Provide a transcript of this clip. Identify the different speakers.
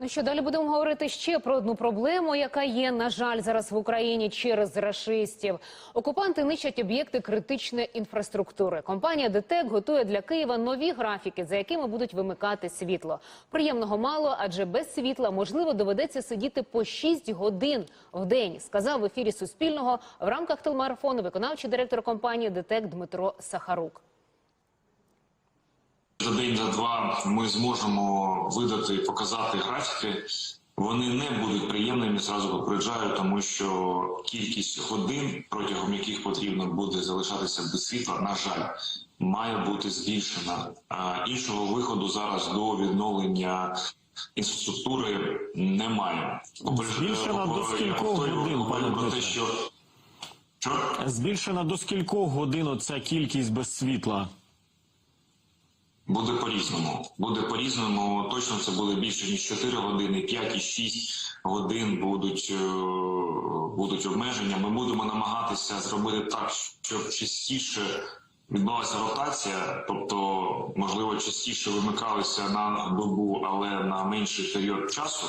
Speaker 1: Ну що далі будемо говорити ще про одну проблему, яка є, на жаль, зараз в Україні через рашистів. Окупанти нищать об'єкти критичної інфраструктури. Компанія ДТЕК готує для Києва нові графіки, за якими будуть вимикати світло. Приємного мало, адже без світла можливо доведеться сидіти по 6 годин в день. Сказав в ефірі Суспільного в рамках телемарафону виконавчий директор компанії ДТЕК Дмитро Сахарук.
Speaker 2: День за два ми зможемо видати і показати графіки. Вони не будуть приємними, зразу попереджаю, тому що кількість годин, протягом яких потрібно буде залишатися без світла, на жаль, має бути збільшена. А іншого виходу зараз до відновлення інфраструктури немає.
Speaker 3: Збільшена до скількох годин, пане
Speaker 2: про те, що що?
Speaker 3: Збільшена до скількох годин оця кількість без світла?
Speaker 2: Буде по-різному. Буде по-різному. Точно це буде більше ніж 4 години, 5 і 6 годин будуть, е, будуть обмеження. Ми будемо намагатися зробити так, щоб частіше відбулася ротація, тобто, можливо, частіше вимикалися на добу, але на менший період часу.